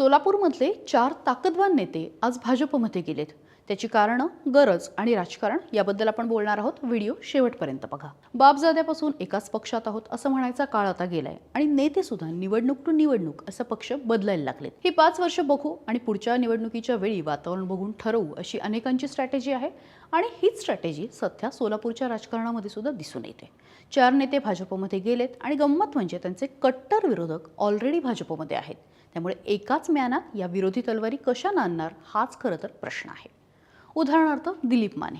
सोलापूरमधले चार ताकदवान नेते आज भाजपमध्ये गेलेत. त्याची कारणं गरज आणि राजकारण याबद्दल आपण बोलणार आहोत. व्हिडिओ शेवटपर्यंत बघा. बापजाद्यापासून एकाच पक्षात आहोत असं म्हणायचा काळ आता गेलाय आणि नेते सुद्धा निवडणूक टू निवडणूक असं पक्ष बदलायला लागलेत. ही पाच वर्ष बघू आणि पुढच्या निवडणुकीच्या वेळी वातावरण बघून ठरवू अशी अनेकांची स्ट्रॅटेजी आहे आणि हीच स्ट्रॅटेजी सध्या सोलापूरच्या राजकारणामध्ये सुद्धा दिसून येते. चार नेते भाजपमध्ये गेलेत आणि गंमत म्हणजे त्यांचे कट्टर विरोधक ऑलरेडी भाजपमध्ये आहेत. त्यामुळे एकाच म्यानात या विरोधी तलवारी कशा नांदणार हाच खरं तर प्रश्न आहे. उदाहरणार्थ दिलीप माने.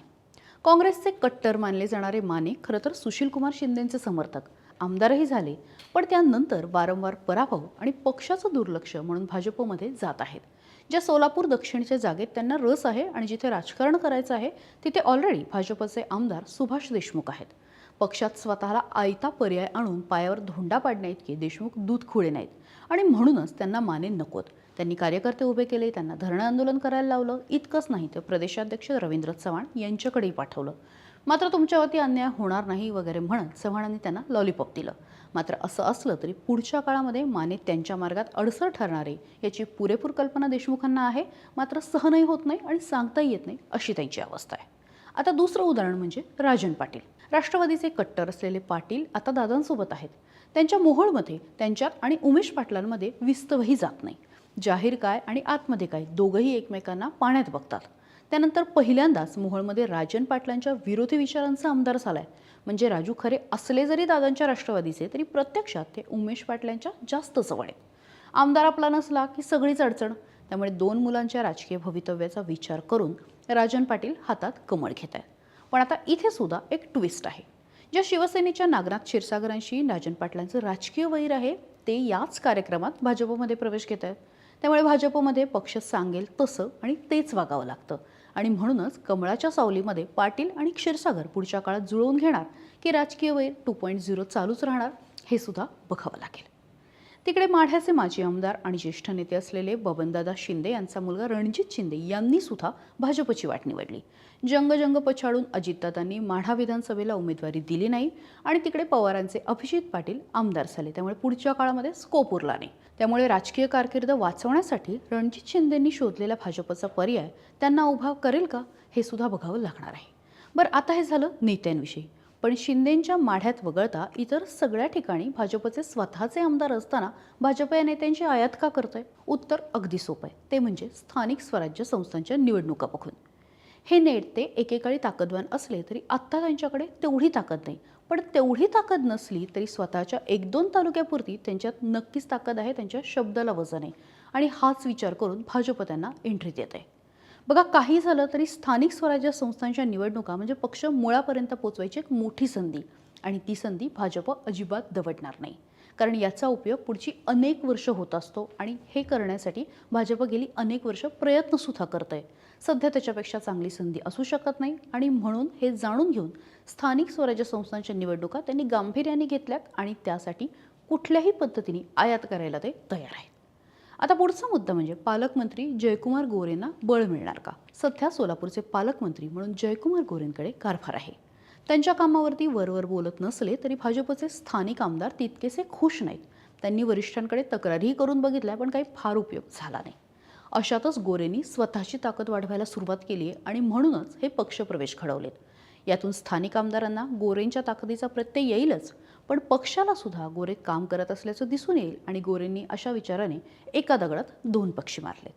काँग्रेसचे कट्टर मानले जाणारे माने खरं तर सुशीलकुमार शिंदेंचे समर्थक आमदारही झाले पण त्यानंतर वारंवार पराभव आणि पक्षाचं दुर्लक्ष म्हणून भाजपमध्ये जात आहेत. ज्या सोलापूर दक्षिणच्या जागेत त्यांना रस आहे आणि जिथे राजकारण करायचं आहे तिथे ऑलरेडी भाजपचे आमदार सुभाष देशमुख आहेत. पक्षात स्वतःला आयता पर्याय आणून पायावर धोंडा पाडण्याइतके देशमुख दूध खुळे नाहीत. आणि म्हणूनच त्यांना माने नकोत. त्यांनी कार्यकर्ते उभे केले त्यांना धरणं आंदोलन करायला लावलं. इतकंच नाही तर प्रदेशाध्यक्ष रवींद्र चव्हाण यांच्याकडेही पाठवलं. मात्र तुमच्यावरती अन्याय होणार नाही वगैरे म्हणत चव्हाणांनी त्यांना लॉलीपॉप दिलं. मात्र असं असलं तरी पुढच्या काळामध्ये माने त्यांच्या मार्गात अडसर ठरणारे याची पुरेपूर कल्पना देशमुखांना आहे. मात्र सहनही होत नाही आणि सांगताही येत नाही अशी त्यांची अवस्था आहे. आता दुसरं उदाहरण म्हणजे राजन पाटील. राष्ट्रवादीचे कट्टर असलेले पाटील आता दादांसोबत आहेत. त्यांच्या मोहोळमध्ये त्यांच्यात आणि उमेश पाटलांमध्ये विस्तवही जात नाही. जाहीर काय आणि आतमध्ये काय दोघंही एकमेकांना पाण्यात बघतात. त्यानंतर पहिल्यांदाच मोहोळमध्ये राजन पाटलांच्या विरोधी विचारांचा आमदार झालाय. म्हणजे राजू खरे असले जरी दादांच्या राष्ट्रवादीचे तरी प्रत्यक्षात ते उमेश पाटलांच्या जास्त जवळ आहेत. आमदार आपला नसला की सगळीच अडचण. त्यामुळे दोन मुलांच्या राजकीय भवितव्याचा विचार करून राजन पाटील हातात कमळ घेत आहेत पण आता इथे सुद्धा एक ट्विस्ट आहे. ज्या शिवसेनेच्या नागनाथ क्षीरसागरांशी राजन पाटलांचं राजकीय वैर आहे ते याच कार्यक्रमात भाजपमध्ये प्रवेश घेत आहेत त्यामुळे भाजपमध्ये पक्ष सांगेल तसं आणि तेच वागावं लागतं. आणि म्हणूनच कमळाच्या सावलीमध्ये पाटील आणि क्षीरसागर पुढच्या काळात जुळवून घेणार की राजकीय वैर टू पॉईंट झिरो चालूच राहणार हे सुद्धा बघावं लागेल. तिकडे माढ्याचे माजी आमदार आणि ज्येष्ठ नेते असलेले बबनदादा शिंदे यांचा मुलगा रणजित शिंदे यांनी सुद्धा भाजपची वाट निवडली. जंगजंग पछाडून अजितदादांनी माढा विधानसभेला उमेदवारी दिली नाही आणि तिकडे पवारांचे अभिजित पाटील आमदार झाले. त्यामुळे पुढच्या काळामध्ये स्कोप उरला नाही. त्यामुळे राजकीय कारकीर्द वाचवण्यासाठी रणजित शिंदेंनी शोधलेला भाजपचा पर्याय त्यांना उभा करेल का हे सुद्धा बघावं लागणार आहे. बरं आता हे झालं नेत्यांविषयी. पण शिंदेंच्या माढ्यात वगळता इतर सगळ्या ठिकाणी भाजपचे स्वतःचे आमदार असताना भाजप या नेत्यांची आयात का करतोय? उत्तर अगदी सोपं आहे. ते म्हणजे स्थानिक स्वराज्य संस्थांच्या निवडणुका बघून. हे नेते एकेकाळी ताकदवान असले तरी आत्ता त्यांच्याकडे तेवढी ताकद नाही. पण तेवढी ताकद नसली तरी स्वतःच्या एक दोन तालुक्यापुरती त्यांच्यात नक्कीच ताकद आहे त्यांच्या शब्दाला वजन आहे. आणि हाच विचार करून भाजप त्यांना एंट्री देत आहे बघा काही झालं तरी स्थानिक स्वराज्य संस्थांच्या निवडणुका म्हणजे पक्ष मुळापर्यंत पोचवायची एक मोठी संधी. आणि ती संधी भाजप अजिबात दवडणार नाही. कारण याचा उपयोग पुढची अनेक वर्ष होत असतो आणि हे करण्यासाठी भाजप गेली अनेक वर्ष प्रयत्नसुद्धा करत आहे सध्या त्याच्यापेक्षा चांगली संधी असू शकत नाही आणि म्हणून हे जाणून घेऊन स्थानिक स्वराज्य संस्थांच्या निवडणुका त्यांनी गांभीर्याने घेतल्यात आणि त्यासाठी कुठल्याही पद्धतीने आयात करायला ते तयार आहेत. आता पुढचा मुद्दा म्हणजे पालकमंत्री जयकुमार गोरेंना बळ मिळणार का? सध्या सोलापूरचे पालकमंत्री म्हणून जयकुमार गोरेंकडे कारभार आहे. त्यांच्या कामावरती वरवर बोलत नसले तरी भाजपचे स्थानिक आमदार तितकेसे खुश नाहीत. त्यांनी वरिष्ठांकडे तक्रारीही करून बघितल्या पण काही फार उपयोग झाला नाही. अशातच गोरेंनी स्वतःची ताकद वाढवायला सुरुवात केली आहे आणि म्हणूनच हे पक्षप्रवेश घडवलेत. यातून स्थानिक आमदारांना गोरेंच्या ताकदीचा प्रत्यय येईलच पण पक्षाला सुद्धा गोरे काम करत असल्याचं दिसून येईल आणि गोरेंनी अशा विचाराने एका दगडात दोन पक्षी मारले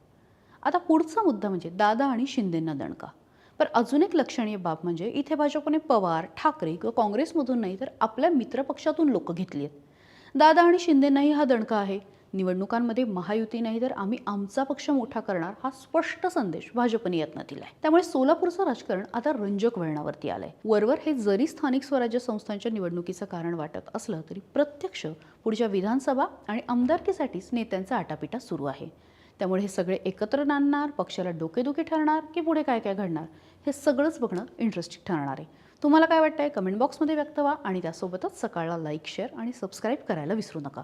आता पुढचा मुद्दा म्हणजे दादा आणि शिंदेंना दणका. पण अजून एक लक्षणीय बाब म्हणजे इथे भाजपने पवार ठाकरे किंवा काँग्रेसमधून नाही तर आपल्या मित्रपक्षातून लोक घेतली आहेत. दादा आणि शिंदेंनाही हा दणका आहे. निवडणुकांमध्ये महायुती नाही तर आम्ही आमचा पक्ष मोठा करणार हा स्पष्ट संदेश भाजपने यातनं दिलाय. त्यामुळे सोलापूरचं राजकारण आता रंजक वळणावरती आलंय. वरवर हे जरी स्थानिक स्वराज्य संस्थांच्या निवडणुकीचं कारण वाटत असलं तरी प्रत्यक्ष पुढच्या विधानसभा आणि आमदारकीसाठीच नेत्यांचा आटापिटा सुरू आहे. त्यामुळे हे सगळे एकत्र नांदणार पक्षाला डोकेदुखी ठरणार की पुढे काय काय घडणार हे सगळंच बघणं इंटरेस्टिंग ठरणार आहे. तुम्हाला काय वाटतंय? कमेंट बॉक्समध्ये व्यक्त व्हा आणि त्यासोबतच सकाळला लाईक शेअर आणि सबस्क्राईब करायला विसरू नका.